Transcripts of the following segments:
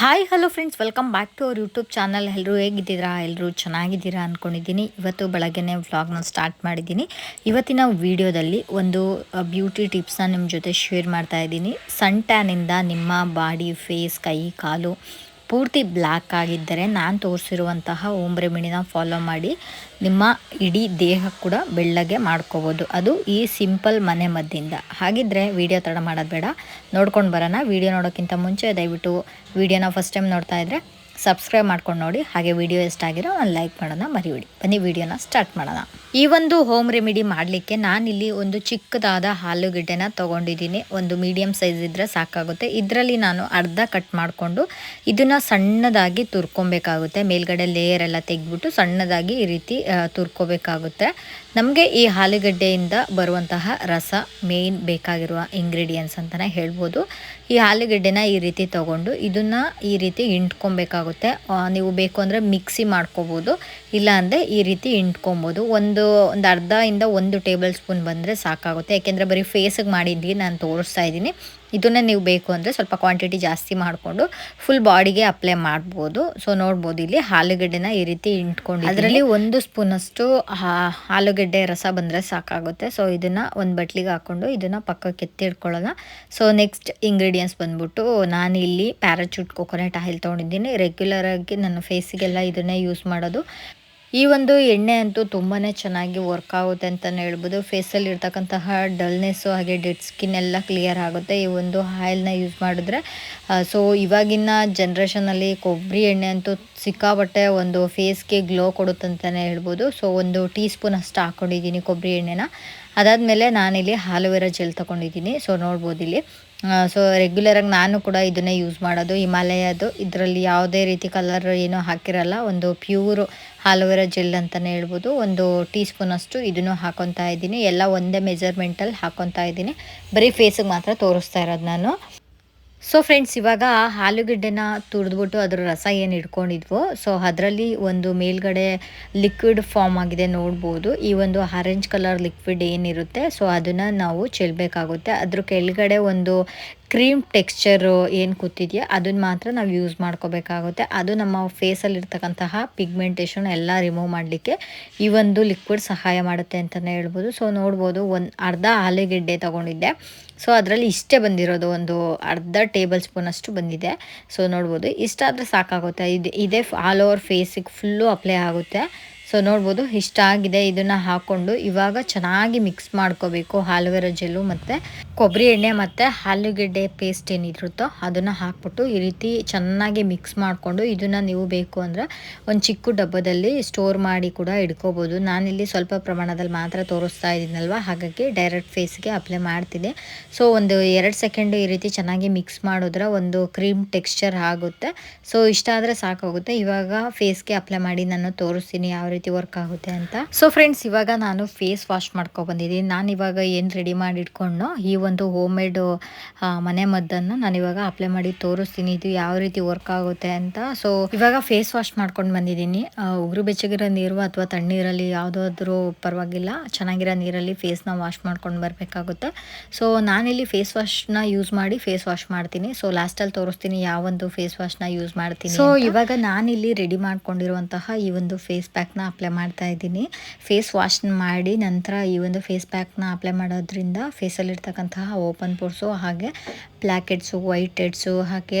Hi hello friends welcome back to our YouTube channel ಎಲ್ಲರೂ ಹೇಗಿದ್ದೀರಾ? ಎಲ್ಲರೂ ಚೆನ್ನಾಗಿದ್ದೀರಾ ಅಂದ್ಕೊಂಡಿದ್ದೀನಿ ಇವತ್ತು ಬೆಳಗ್ಗೆನೇ ವ್ಲಾಗ್ನ ಸ್ಟಾರ್ಟ್ ಮಾಡಿದ್ದೀನಿ. ಇವತ್ತಿನ ವಿಡಿಯೋದಲ್ಲಿ ಒಂದು ಬ್ಯೂಟಿ ಟಿಪ್ಸ್ನ ನಿಮ್ಮ ಜೊತೆ ಶೇರ್ ಮಾಡ್ತಾ ಇದ್ದೀನಿ. ಸನ್ ಟ್ಯಾನಿಂದ ನಿಮ್ಮ ಬಾಡಿ ಫೇಸ್ ಕೈ, ಕಾಲು ಪೂರ್ತಿ ಬ್ಲ್ಯಾಕ್ ಆಗಿದ್ದರೆ ನಾನು ತೋರಿಸಿರುವಂತಹ ಓಂಬ್ರೆ ರೆಮಿಡಿನ ಫಾಲೋ ಮಾಡಿ ನಿಮ್ಮ ಇಡೀ ದೇಹ ಕೂಡ ಬೆಳ್ಳಗೆ ಮಾಡ್ಕೋಬೋದು. ಅದು ಈ ಸಿಂಪಲ್ ಮನೆ ಮದ್ದಿಂದ. ಹಾಗಿದ್ರೆ ವಿಡಿಯೋ ತಡ ಮಾಡೋದು ಬೇಡ. ನೋಡ್ಕೊಂಡು ಬರೋಣ. ವಿಡಿಯೋ ನೋಡೋಕ್ಕಿಂತ ಮುಂಚೆ ದಯವಿಟ್ಟು ವಿಡಿಯೋನ ಫಸ್ಟ್ ಟೈಮ್ ನೋಡ್ತಾ ಇದ್ದರೆ ಸಬ್ಸ್ಕ್ರೈಬ್ ಮಾಡ್ಕೊಂಡು ನೋಡಿ. ಹಾಗೆ ವಿಡಿಯೋ ಆಗಿರೋ ಒಂದು ಲೈಕ್ ಮಾಡೋಣ ಮರಿಬೇಡಿ. ಬನ್ನಿ, ವಿಡಿಯೋನ ಸ್ಟಾರ್ಟ್ ಮಾಡೋಣ. ಈ ಒಂದು ಹೋಮ್ ರೆಮಿಡಿ ಮಾಡಲಿಕ್ಕೆ ನಾನಿಲ್ಲಿ ಒಂದು ಚಿಕ್ಕದಾದ ಆಲೂಗೆಡ್ಡೆನ ತೊಗೊಂಡಿದ್ದೀನಿ. ಒಂದು ಮೀಡಿಯಮ್ ಸೈಜ್ ಇದ್ದರೆ ಸಾಕಾಗುತ್ತೆ. ಇದರಲ್ಲಿ ನಾನು ಅರ್ಧ ಕಟ್ ಮಾಡಿಕೊಂಡು ಇದನ್ನು ಸಣ್ಣದಾಗಿ ತುರ್ಕೊಬೇಕಾಗುತ್ತೆ. ಮೇಲ್ಗಡೆ ಲೇಯರ್ ಎಲ್ಲ ತೆಗೆದ್ಬಿಟ್ಟು ಸಣ್ಣದಾಗಿ ಈ ರೀತಿ ತುರ್ಕೋಬೇಕಾಗುತ್ತೆ. ನಮಗೆ ಈ ಆಲೂಗಡ್ಡೆಯಿಂದ ಬರುವಂತಹ ರಸ ಮೇಯ್ನ್ ಬೇಕಾಗಿರುವ ಇಂಗ್ರೀಡಿಯೆಂಟ್ಸ್ ಅಂತಲೇ ಹೇಳ್ಬೋದು. ಈ ಆಲೂಗಡ್ಡೆನ ಈ ರೀತಿ ತಗೊಂಡು ಇದನ್ನು ಈ ರೀತಿ ಹಿಂಡ್ಕೊಬೇಕಾಗುತ್ತೆ. ನೀವು ಬೇಕು ಅಂದರೆ ಮಿಕ್ಸಿ ಮಾಡ್ಕೋಬೋದು, ಇಲ್ಲ ಅಂದರೆ ಈ ರೀತಿ ಇಂಟ್ಕೊಬೋದು ಒಂದು ಒಂದು ಅರ್ಧ ಇಂದ ಒಂದು ಟೇಬಲ್ ಸ್ಪೂನ್ ಬಂದರೆ ಸಾಕಾಗುತ್ತೆ. ಯಾಕೆಂದರೆ ಬರೀ ಫೇಸಿಗೆ ಮಾಡಿದ್ವಿ, ನಾನು ತೋರಿಸ್ತಾ ಇದ್ದೀನಿ. ಇದನ್ನೇ ನೀವು ಬೇಕು ಅಂದರೆ ಸ್ವಲ್ಪ ಕ್ವಾಂಟಿಟಿ ಜಾಸ್ತಿ ಮಾಡಿಕೊಂಡು ಫುಲ್ ಬಾಡಿಗೆ ಅಪ್ಲೈ ಮಾಡ್ಬೋದು. ಸೊ ನೋಡ್ಬೋದು ಇಲ್ಲಿ ಆಲೂಗಡ್ಡೆನ ಈ ರೀತಿ ಇಂಟ್ಕೊಂಡು ಅದರಲ್ಲಿ ಒಂದು ಸ್ಪೂನಷ್ಟು ಆಲೂಗಡ್ಡೆ ರಸ ಬಂದರೆ ಸಾಕಾಗುತ್ತೆ. ಸೊ ಇದನ್ನು ಒಂದು ಬಟ್ಲಿಗೆ ಹಾಕ್ಕೊಂಡು ಇದನ್ನು ಪಕ್ಕಕ್ಕೆ ಎತ್ತಿಡ್ಕೊಳ್ಳೋಣ ಸೊ ನೆಕ್ಸ್ಟ್ ಇಂಗ್ರೀಡಿಯೆಂಟ್ಸ್ ಬಂದ್ಬಿಟ್ಟು ನಾನು ಇಲ್ಲಿ ಪ್ಯಾರಾಚೂಟ್ ಕೊಕೊನೆಟ್ ಆಯಿಲ್ ತೊಗೊಂಡಿದ್ದೀನಿ ರೆಗ್ಯುಲರಾಗಿ ನನ್ನ ಫೇಸಿಗೆಲ್ಲ ಇದನ್ನೇ ಯೂಸ್ ಮಾಡೋದು. ಈ ಒಂದು ಎಣ್ಣೆ ಅಂತೂ ತುಂಬಾ ಚೆನ್ನಾಗಿ ವರ್ಕ್ ಆಗುತ್ತೆ ಅಂತಲೇ ಹೇಳ್ಬೋದು. ಫೇಸಲ್ಲಿ ಇರ್ತಕ್ಕಂತಹ ಡಲ್ನೆಸ್ಸು ಹಾಗೆ ಡೆಡ್ ಸ್ಕಿನ್ ಎಲ್ಲ ಕ್ಲಿಯರ್ ಆಗುತ್ತೆ. ಈ ಒಂದು ಆಯಿಲ್ನ ಯೂಸ್ ಮಾಡಿದ್ರೆ ಸೊ ಇವಾಗಿನ ಜನ್ರೇಷನಲ್ಲಿ ಕೊಬ್ಬರಿ ಎಣ್ಣೆ ಅಂತೂ ಸಿಕ್ಕಾಬಟ್ಟೆ ಒಂದು ಫೇಸ್ಗೆ ಗ್ಲೋ ಕೊಡುತ್ತಂತಲೇ ಹೇಳ್ಬೋದು. ಸೊ ಒಂದು ಟೀ ಸ್ಪೂನ್ ಅಷ್ಟು ಹಾಕ್ಕೊಂಡಿದ್ದೀನಿ ಕೊಬ್ಬರಿ ಎಣ್ಣೆನ. ಅದಾದಮೇಲೆ ನಾನಿಲ್ಲಿ ಆಲೋವೆರಾ ಜೆಲ್ ತೊಗೊಂಡಿದ್ದೀನಿ. ಸೊ ನೋಡ್ಬೋದು ಇಲ್ಲಿ. ಸೊ ರೆಗ್ಯುಲರಾಗಿ ನಾನು ಕೂಡ ಇದನ್ನೇ ಯೂಸ್ ಮಾಡೋದು. ಹಿಮಾಲಯದು ಇದರಲ್ಲಿ ಯಾವುದೇ ರೀತಿ ಕಲರ್ ಏನೂ ಹಾಕಿರಲ್ಲ. ಒಂದು ಪ್ಯೂರ್ ಆಲೋವೆರಾ ಜೆಲ್ ಅಂತಲೇ ಹೇಳ್ಬೋದು. ಒಂದು ಟೀ ಸ್ಪೂನಷ್ಟು ಇದನ್ನು ಹಾಕೊತಾ ಇದ್ದೀನಿ. ಎಲ್ಲ ಒಂದೇ ಮೆಜರ್ಮೆಂಟಲ್ಲಿ ಹಾಕೊತಾ ಇದ್ದೀನಿ. ಬರೀ ಫೇಸಿಗೆ ಮಾತ್ರ ತೋರಿಸ್ತಾ ಇರೋದು ನಾನು. ಸೊ ಫ್ರೆಂಡ್ಸ್ ಇವಾಗ ಆಲೂಗಡ್ಡೆನ ತುರಿದ್ಬಿಟ್ಟು ಅದರ ರಸ ಏನು ಇಟ್ಕೊಂಡಿದ್ವೋ ಸೊ ಅದರಲ್ಲಿ ಒಂದು ಮೇಲ್ಗಡೆ ಲಿಕ್ವಿಡ್ ಫಾರ್ಮ್ ಆಗಿದೆ ನೋಡ್ಬೋದು. ಈ ಒಂದು ಆರೆಂಜ್ ಕಲರ್ ಲಿಕ್ವಿಡ್ ಏನಿರುತ್ತೆ ಸೊ ಅದನ್ನು ನಾವು ಚೆಲ್ಲಬೇಕಾಗುತ್ತೆ ಅದ್ರ ಕೆಳಗಡೆ ಒಂದು ಕ್ರೀಮ್ ಟೆಕ್ಸ್ಚರು ಏನು ಕೂತಿದೆಯೋ ಅದನ್ನು ಮಾತ್ರ ನಾವು ಯೂಸ್ ಮಾಡ್ಕೋಬೇಕಾಗುತ್ತೆ. ಅದು ನಮ್ಮ ಫೇಸಲ್ಲಿರ್ತಕ್ಕಂತಹ ಪಿಗ್ಮೆಂಟೇಷನ್ ಎಲ್ಲ ರಿಮೂವ್ ಮಾಡಲಿಕ್ಕೆ ಈ ಒಂದು ಲಿಕ್ವಿಡ್ ಸಹಾಯ ಮಾಡುತ್ತೆ ಅಂತಲೇ ಹೇಳ್ಬೋದು. ಸೊ ನೋಡ್ಬೋದು, ಒಂದು ಅರ್ಧ ಆಲೂಗೆಡ್ಡೆ ತೊಗೊಂಡಿದ್ದೆ. ಸೊ ಅದರಲ್ಲಿ ಇಷ್ಟೇ ಬಂದಿರೋದು ಒಂದು ಅರ್ಧ ಟೇಬಲ್ ಸ್ಪೂನ್ ಅಷ್ಟು ಬಂದಿದೆ. ಸೊ ನೋಡ್ಬೋದು, ಇಷ್ಟಾದರೆ ಸಾಕಾಗುತ್ತೆ. ಇದು, ಇದೇ ಆಲ್ ಓವರ್ ಫೇಸಿಗೆ ಫುಲ್ಲು ಅಪ್ಲೈ ಆಗುತ್ತೆ. ಸೊ ನೋಡ್ಬೋದು, ಇಷ್ಟ ಆಗಿದೆ ಇದನ್ನು ಹಾಕ್ಕೊಂಡು ಇವಾಗ ಚೆನ್ನಾಗಿ ಮಿಕ್ಸ್ ಮಾಡ್ಕೋಬೇಕು ಆಲುವೆರ ಜೆಲ್ಲು ಮತ್ತು ಕೊಬ್ಬರಿ ಎಣ್ಣೆ ಮತ್ತು ಆಲೂಗೆಡ್ಡೆ ಪೇಸ್ಟ್ ಏನಿರುತ್ತೋ ಅದನ್ನು ಹಾಕ್ಬಿಟ್ಟು ಈ ರೀತಿ ಚೆನ್ನಾಗಿ ಮಿಕ್ಸ್ ಮಾಡಿಕೊಂಡು ಇದನ್ನು ನೀವು ಬೇಕು ಅಂದರೆ ಒಂದು ಚಿಕ್ಕ ಡಬ್ಬದಲ್ಲಿ ಸ್ಟೋರ್ ಮಾಡಿ ಕೂಡ ಇಟ್ಕೋಬೋದು. ನಾನಿಲ್ಲಿ ಸ್ವಲ್ಪ ಪ್ರಮಾಣದಲ್ಲಿ ಮಾತ್ರ ತೋರಿಸ್ತಾ ಇದ್ದೀನಲ್ವ? ಹಾಗಾಗಿ ಡೈರೆಕ್ಟ್ ಫೇಸ್ಗೆ ಅಪ್ಲೈ ಮಾಡ್ತೀನಿ. ಸೊ ಒಂದು ಎರಡು ಸೆಕೆಂಡು ಈ ರೀತಿ ಚೆನ್ನಾಗಿ ಮಿಕ್ಸ್ ಮಾಡಿದ್ರೆ ಒಂದು ಕ್ರೀಮ್ ಟೆಕ್ಸ್ಚರ್ ಆಗುತ್ತೆ. ಸೊ ಇಷ್ಟ ಆದರೆ ಸಾಕಾಗುತ್ತೆ. ಇವಾಗ ಫೇಸ್ಗೆ ಅಪ್ಲೈ ಮಾಡಿ ನಾನು ತೋರಿಸ್ತೀನಿ ಯಾವ ರೀತಿ ವರ್ಕ್ ಆಗುತ್ತೆ ಅಂತ. ಸೊ ಫ್ರೆಂಡ್ಸ್ ಇವಾಗ ನಾನು ಫೇಸ್ ವಾಶ್ ಮಾಡ್ಕೊ ಬಂದಿದ್ದೀನಿ. ನಾನು ಇವಾಗ ಏನು ರೆಡಿ ಮಾಡಿ ಇಟ್ಕೊಂಡು ಈ ಒಂದು ಹೋಮ್ ಮೇಡ್ ಮನೆ ಮದ್ದನ್ನು ನಾನು ಇವಾಗ ಅಪ್ಲೈ ಮಾಡಿ ತೋರಿಸ್ತೀನಿ. ಇದು ಯಾವ ರೀತಿ ವರ್ಕ್ ಆಗುತ್ತೆ ಅಂತ. ಸೊ ಇವಾಗ ಫೇಸ್ ವಾಶ್ ಮಾಡ್ಕೊಂಡು ಬಂದಿದ್ದೀನಿ. ಉಗುರು ಬೆಚ್ಚಗಿರೋ ನೀರು ಅಥವಾ ತಣ್ಣೀರಲ್ಲಿ ಯಾವುದಾದ್ರೂ ಪರವಾಗಿಲ್ಲ. ಚೆನ್ನಾಗಿರೋ ನೀರಲ್ಲಿ ಫೇಸ್ನ ವಾಶ್ ಮಾಡ್ಕೊಂಡು ಬರಬೇಕಾಗುತ್ತೆ. ಸೊ ನಾನಿಲ್ಲಿ ಫೇಸ್ ವಾಶ್ನ ಯೂಸ್ ಮಾಡಿ ಫೇಸ್ ವಾಶ್ ಮಾಡ್ತೀನಿ. ಸೊ ಲಾಸ್ಟಲ್ಲಿ ತೋರಿಸ್ತೀನಿ ಯಾವ ಒಂದು ಫೇಸ್ ವಾಶ್ನ ಯೂಸ್ ಮಾಡ್ತೀನಿ ಸೊ ಇವಾಗ ನಾನಿಲ್ಲಿ ರೆಡಿ ಮಾಡ್ಕೊಂಡಿರುವಂತಹ ಈ ಒಂದು ಫೇಸ್ ಪ್ಯಾಕ್ನ ಅಪ್ಲೈ ಮಾಡ್ತಾ ಇದ್ದೀನಿ. ಫೇಸ್ ವಾಶ್ ಮಾಡಿ ನಂತರ ಈ ಒಂದು ಫೇಸ್ ಪ್ಯಾಕ್ನ ಅಪ್ಲೈ ಮಾಡೋದ್ರಿಂದ ಫೇಸಲ್ಲಿರ್ತಕ್ಕಂತಹ ಓಪನ್ ಪೋರ್ಸು ಹಾಗೆ ಬ್ಲ್ಯಾಕ್ ಹೆಡ್ಸು ವೈಟ್ ಹೆಡ್ಸು ಹಾಗೆ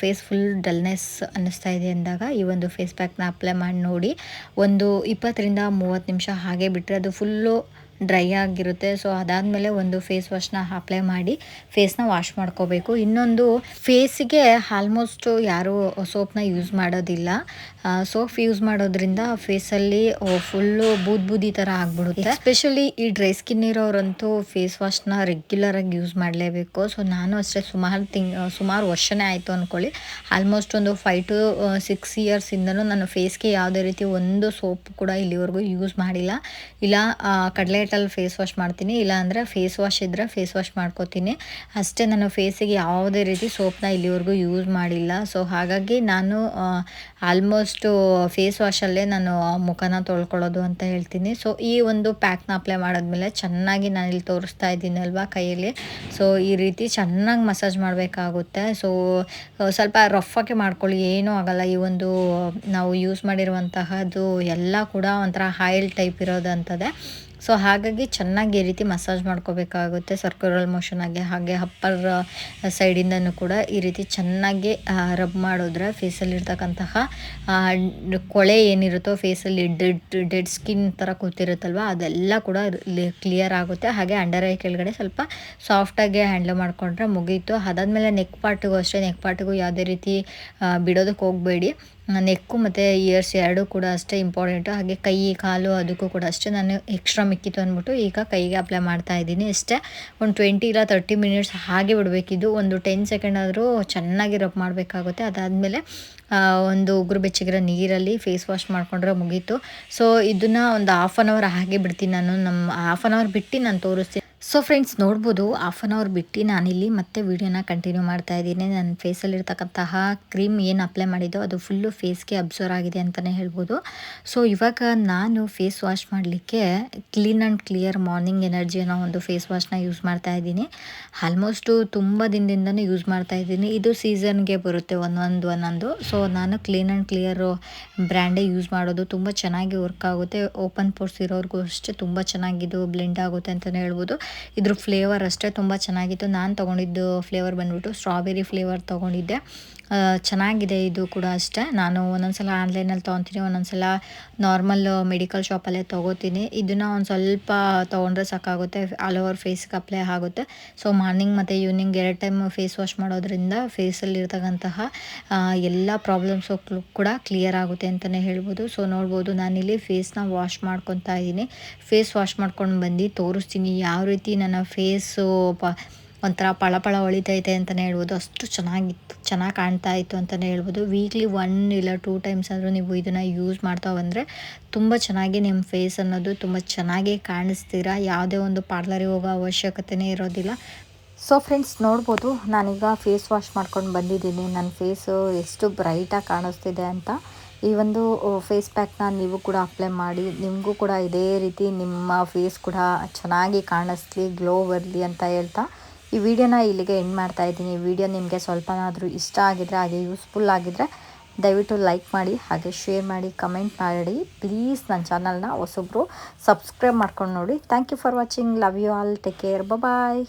ಫೇಸ್ ಫುಲ್ ಡಲ್ನೆಸ್ ಅನ್ನಿಸ್ತಾ ಇದೆ ಅಂದಾಗ ಈ ಒಂದು ಫೇಸ್ ಪ್ಯಾಕ್ನ ಅಪ್ಲೈ ಮಾಡಿ ನೋಡಿ ಒಂದು ಇಪ್ಪತ್ತರಿಂದ ಮೂವತ್ತು ನಿಮಿಷ ಹಾಗೆ ಬಿಟ್ಟರೆ ಅದು ಫುಲ್ಲು ಡ್ರೈ ಆಗಿರುತ್ತೆ. ಸೊ ಅದಾದಮೇಲೆ ಒಂದು ಫೇಸ್ ವಾಶ್ನ ಅಪ್ಲೈ ಮಾಡಿ ಫೇಸ್ನ ವಾಶ್ ಮಾಡ್ಕೋಬೇಕು. ಇನ್ನೊಂದು ಫೇಸಿಗೆ ಆಲ್ಮೋಸ್ಟು ಯಾರೂ ಸೋಪ್ನ ಯೂಸ್ ಮಾಡೋದಿಲ್ಲ. ಸೋಪ್ ಯೂಸ್ ಮಾಡೋದ್ರಿಂದ ಫೇಸಲ್ಲಿ ಫುಲ್ಲು ಬೂದ್ ಬೂದಿ ಥರ ಆಗ್ಬಿಡುತ್ತೆ. ಎಸ್ಪೆಷಲಿ ಈ ಡ್ರೈ ಸ್ಕಿನ್ ಇರೋರಂತೂ ಫೇಸ್ ವಾಶ್ನ ರೆಗ್ಯುಲರಾಗಿ ಯೂಸ್ ಮಾಡಲೇಬೇಕು. ಸೊ ನಾನು ಅಷ್ಟೇ ಸುಮಾರು ತಿಂಗ್, ಸುಮಾರು ವರ್ಷನೇ ಆಯಿತು ಅಂದ್ಕೊಳ್ಳಿ ಆಲ್ಮೋಸ್ಟ್ ಒಂದು ಫೈವ್ ಟು ಸಿಕ್ಸ್ ಇಯರ್ಸಿಂದನೂ ನಾನು ಫೇಸ್ಗೆ ಯಾವುದೇ ರೀತಿ ಒಂದು ಸೋಪ್ ಕೂಡ ಇಲ್ಲಿವರೆಗೂ ಯೂಸ್ ಮಾಡಿಲ್ಲ. ಇಲ್ಲ ಕಡಲೆ ಫೇಸ್ ವಾಶ್ ಮಾಡ್ತೀನಿ. ಇಲ್ಲಾಂದರೆ ಫೇಸ್ ವಾಶ್ ಇದ್ದರೆ ಫೇಸ್ ವಾಶ್ ಮಾಡ್ಕೋತೀನಿ. ಅಷ್ಟೇ ನಾನು ಫೇಸಿಗೆ ಯಾವುದೇ ರೀತಿ ಸೋಪ್ನ ಇಲ್ಲಿವರೆಗೂ ಯೂಸ್ ಮಾಡಿಲ್ಲ. ಸೊ ಹಾಗಾಗಿ ನಾನು ಆಲ್ಮೋಸ್ಟು ಫೇಸ್ ವಾಶಲ್ಲೇ ನಾನು ಮುಖನ ತೊಳ್ಕೊಳ್ಳೋದು ಅಂತ ಹೇಳ್ತೀನಿ. ಸೊ ಈ ಒಂದು ಪ್ಯಾಕ್ನ ಅಪ್ಲೈ ಮಾಡಿದ್ಮೇಲೆ ಚೆನ್ನಾಗಿ ನಾನು ಇಲ್ಲಿ ತೋರಿಸ್ತಾ ಇದ್ದೀನಿ ಅಲ್ವಾ ಕೈಯಲ್ಲಿ? ಸೊ ಈ ರೀತಿ ಚೆನ್ನಾಗಿ ಮಸಾಜ್ ಮಾಡಬೇಕಾಗುತ್ತೆ. ಸೊ ಸ್ವಲ್ಪ ರಫಾಗಿ ಮಾಡ್ಕೊಳ್ಳಿ. ಏನೂ ಆಗಲ್ಲ. ಈ ಒಂದು, ನಾವು ಯೂಸ್ ಮಾಡಿರುವಂತಹದ್ದು ಎಲ್ಲ ಕೂಡ ಒಂಥರ ಆಯಿಲ್ ಟೈಪ್ ಇರೋದಂಥದ್ದೇ ಸೊ ಹಾಗಾಗಿ ಚೆನ್ನಾಗಿ ಈ ರೀತಿ ಮಸಾಜ್ ಮಾಡ್ಕೋಬೇಕಾಗುತ್ತೆ ಸರ್ಕ್ಯುಲರ್ ಮೋಷನ್ ಆಗಿ, ಹಾಗೆ ಅಪ್ಪರ್ ಸೈಡಿಂದನೂ ಕೂಡ ಈ ರೀತಿ ಚೆನ್ನಾಗಿ ರಬ್ ಮಾಡಿದ್ರೆ ಫೇಸಲ್ಲಿರ್ತಕ್ಕಂತಹ ಕೊಳೆ ಏನಿರುತ್ತೋ ಫೇಸಲ್ಲಿ ಡೆಡ್ ಡೆಡ್ ಸ್ಕಿನ್ ಥರ ಕೂತಿರುತ್ತಲ್ವ, ಅದೆಲ್ಲ ಕೂಡ ಕ್ಲಿಯರ್ ಆಗುತ್ತೆ. ಹಾಗೆ ಅಂಡರ್ ಐ ಕೆಳಗಡೆ ಸ್ವಲ್ಪ ಸಾಫ್ಟಾಗಿ ಹ್ಯಾಂಡಲ್ ಮಾಡಿಕೊಂಡ್ರೆ ಮುಗೀತು. ಅದಾದಮೇಲೆ ನೆಕ್ ಪಾರ್ಟಿಗೂ ಅಷ್ಟೇ ನೆಕ್ ಪಾರ್ಟಿಗೂ ಯಾವುದೇ ರೀತಿ ಬಿಡೋದಕ್ಕೆ ಹೋಗಬೇಡಿ. ನೆಕ್ಕು ಮತ್ತು ಇಯರ್ಸ್ ಎರಡೂ ಕೂಡ ಅಷ್ಟೇ ಇಂಪಾರ್ಟೆಂಟು ಹಾಗೆ ಕೈ, ಕಾಲು ಅದಕ್ಕೂ ಕೂಡ ಅಷ್ಟೇ ನಾನು ಎಕ್ಸ್ಟ್ರಾ ಮಿಕ್ಕಿತ್ತು ಅಂದ್ಬಿಟ್ಟು ಈಗ ಕೈಗೆ ಅಪ್ಲೈ ಮಾಡ್ತಾ ಇದ್ದೀನಿ ಅಷ್ಟೇ ಒಂದು ಟ್ವೆಂಟಿ ಇಲ್ಲ ತರ್ಟಿ ಮಿನಿಟ್ಸ್ ಹಾಗೆ ಬಿಡಬೇಕಿದ್ದು ಒಂದು ಟೆನ್ ಸೆಕೆಂಡ್ ಆದರೂ ಚೆನ್ನಾಗಿ ರಬ್ ಮಾಡಬೇಕಾಗುತ್ತೆ. ಅದಾದಮೇಲೆ ಒಂದು ಉಗುರು ಬೆಚ್ಚಗಿರೋ ನೀರಲ್ಲಿ ಫೇಸ್ ವಾಶ್ ಮಾಡಿಕೊಂಡ್ರೆ ಮುಗೀತು. ಸೊ ಇದನ್ನು ಒಂದು ಹಾಫ್ ಆನ್ ಅವರ್ ಹಾಗೆ ಬಿಡ್ತೀನಿ ನಾನು. ನಮ್ಮ ಹಾಫ್ ಆನ್ ಅವರ್ ಬಿಟ್ಟು ನಾನು ತೋರಿಸ್ತೀನಿ. ಸೊ ಫ್ರೆಂಡ್ಸ್ ನೋಡ್ಬೋದು ಹಾಫ್ ಆನ್ ಅವರ್ ಬಿಟ್ಟು ನಾನಿಲ್ಲಿ ಮತ್ತೆ ವೀಡಿಯೋನ ಕಂಟಿನ್ಯೂ ಮಾಡ್ತಾ ಇದ್ದೀನಿ. ನನ್ನ ಫೇಸಲ್ಲಿರ್ತಕ್ಕಂತಹ ಕ್ರೀಮ್ ಏನು ಅಪ್ಲೈ ಮಾಡಿದ್ದೋ ಅದು ಫುಲ್ಲು ಫೇಸ್ಗೆ ಅಬ್ಸರ್ವ್ ಆಗಿದೆ ಅಂತಲೇ ಹೇಳ್ಬೋದು. ಸೊ ಇವಾಗ ನಾನು ಫೇಸ್ ವಾಶ್ ಮಾಡಲಿಕ್ಕೆ clean and clear morning energy ಅನ್ನೋ ಒಂದು ಫೇಸ್ ವಾಶ್ನ ಯೂಸ್ ಮಾಡ್ತಾ ಇದ್ದೀನಿ. ಆಲ್ಮೋಸ್ಟು ತುಂಬ ದಿನದಿಂದನೂ ಯೂಸ್ ಮಾಡ್ತಾ ಇದ್ದೀನಿ. ಇದು ಸೀಸನ್ಗೆ ಬರುತ್ತೆ ಒಂದೊಂದು ಒಂದೊಂದು ಸೊ ನಾನು ಕ್ಲೀನ್ ಆ್ಯಂಡ್ ಕ್ಲಿಯರು ಬ್ರ್ಯಾಂಡೇ ಯೂಸ್ ಮಾಡೋದು ತುಂಬ ಚೆನ್ನಾಗಿ ವರ್ಕ್ ಆಗುತ್ತೆ. ಓಪನ್ ಪೋರ್ಸ್ ಇರೋರಿಗೂ ಅಷ್ಟೇ ತುಂಬ ಚೆನ್ನಾಗಿದ್ದು ಬ್ಲೆಂಡ್ ಆಗುತ್ತೆ ಅಂತಲೇ ಹೇಳ್ಬೋದು. ಇದ್ರ ಫ್ಲೇವರ್ ಅಷ್ಟೇ ತುಂಬ ಚೆನ್ನಾಗಿತ್ತು. ನಾನು ತೊಗೊಂಡಿದ್ದು ಫ್ಲೇವರ್ ಬಂದ್ಬಿಟ್ಟು ಸ್ಟ್ರಾಬೆರಿ ಫ್ಲೇವರ್ ತೊಗೊಂಡಿದ್ದೆ. ಚೆನ್ನಾಗಿದೆ ಇದು ಕೂಡ ಅಷ್ಟೇ. ನಾನು ಒಂದೊಂದ್ಸಲ ಆನ್ಲೈನಲ್ಲಿ ತೊಗೊತೀನಿ, ಒಂದೊಂದ್ಸಲ ನಾರ್ಮಲ್ ಮೆಡಿಕಲ್ ಶಾಪಲ್ಲೇ ತೊಗೋತೀನಿ. ಇದನ್ನು ಒಂದು ಸ್ವಲ್ಪ ತೊಗೊಂಡ್ರೆ ಸಾಕಾಗುತ್ತೆ ಆಲ್ ಓವರ್ ಫೇಸ್ಗೆ ಅಪ್ಲೈ ಆಗುತ್ತೆ. ಸೊ ಮಾರ್ನಿಂಗ್ ಮತ್ತು ಈವ್ನಿಂಗ್ ಎರಡು ಟೈಮ್ ಫೇಸ್ ವಾಶ್ ಮಾಡೋದ್ರಿಂದ ಫೇಸಲ್ಲಿ ಇರ್ತಕ್ಕಂತಹ ಎಲ್ಲ ಪ್ರಾಬ್ಲಮ್ಸು ಕೂಡ ಕ್ಲಿಯರ್ ಆಗುತ್ತೆ ಅಂತಲೇ ಹೇಳ್ಬೋದು. ಸೊ ನೋಡ್ಬೋದು ನಾನಿಲ್ಲಿ ಫೇಸ್ನ ವಾಶ್ ಮಾಡ್ಕೊತಾ ಇದ್ದೀನಿ. ಫೇಸ್ ವಾಶ್ ಮಾಡ್ಕೊಂಡು ಬಂದು ತೋರಿಸ್ತೀನಿ, ಯಾವ ರೀತಿ ನನ್ನ ಫೇಸು ಪ ಒಂಥರ ಪಳಪಳ ಹೊಳಿತೈತೆ ಅಂತಲೇ ಹೇಳ್ಬೋದು. ಅಷ್ಟು ಚೆನ್ನಾಗಿತ್ತು, ಚೆನ್ನಾಗಿ ಕಾಣ್ತಾ ಇತ್ತು ಅಂತಲೇ ಹೇಳ್ಬೋದು. ವೀಕ್ಲಿ ಒನ್ ಇಲ್ಲ ಟೂ ಟೈಮ್ಸ್ ಆದರೂ ನೀವು ಇದನ್ನು ಯೂಸ್ ಮಾಡ್ತಾ ಬಂದರೆ ತುಂಬ ಚೆನ್ನಾಗಿ ನಿಮ್ಮ ಫೇಸ್ ಅನ್ನೋದು ತುಂಬ ಚೆನ್ನಾಗಿ ಕಾಣಿಸ್ತೀರಾ. ಯಾವುದೇ ಒಂದು ಪಾರ್ಲರಿಗೆ ಹೋಗೋ ಅವಶ್ಯಕತೆಯೇ ಇರೋದಿಲ್ಲ. ಸೊ ಫ್ರೆಂಡ್ಸ್ ನೋಡ್ಬೋದು ನಾನೀಗ ಫೇಸ್ ವಾಶ್ ಮಾಡ್ಕೊಂಡು ಬಂದಿದ್ದೀನಿ. ನನ್ನ ಫೇಸು ಎಷ್ಟು ಬ್ರೈಟಾಗಿ ಕಾಣಿಸ್ತಿದೆ ಅಂತ. ಈ ಒಂದು ಫೇಸ್ ಪ್ಯಾಕ್ನ ನೀವು ಕೂಡ ಅಪ್ಲೈ ಮಾಡಿ. ನಿಮಗೂ ಕೂಡ ಇದೇ ರೀತಿ ನಿಮ್ಮ ಫೇಸ್ ಕೂಡ ಚೆನ್ನಾಗಿ ಕಾಣಿಸ್ಲಿ ಗ್ಲೋ ಬರಲಿ ಅಂತ ಹೇಳ್ತಾ ಈ ವಿಡಿಯೋನ ಇಲ್ಲಿಗೆ ಎಂಡ್ ಮಾಡ್ತಾ ಇದ್ದೀನಿ. ವಿಡಿಯೋ ನಿಮಗೆ ಸ್ವಲ್ಪನಾದರೂ ಇಷ್ಟ ಆಗಿದ್ರೆ, ಹಾಗೆ ಯೂಸ್ಫುಲ್ ಆಗಿದ್ರೆ ದಯವಿಟ್ಟು ಲೈಕ್ ಮಾಡಿ, ಹಾಗೆ ಶೇರ್ ಮಾಡಿ ಕಮೆಂಟ್ ಮಾಡಿ. ಪ್ಲೀಸ್ ನನ್ನ ಚಾನಲ್ನ ಹೊಸೊಬ್ಬರು ಸಬ್ಸ್ಕ್ರೈಬ್ ಮಾಡ್ಕೊಂಡು ನೋಡಿ. Thank you for watching love you all take care bye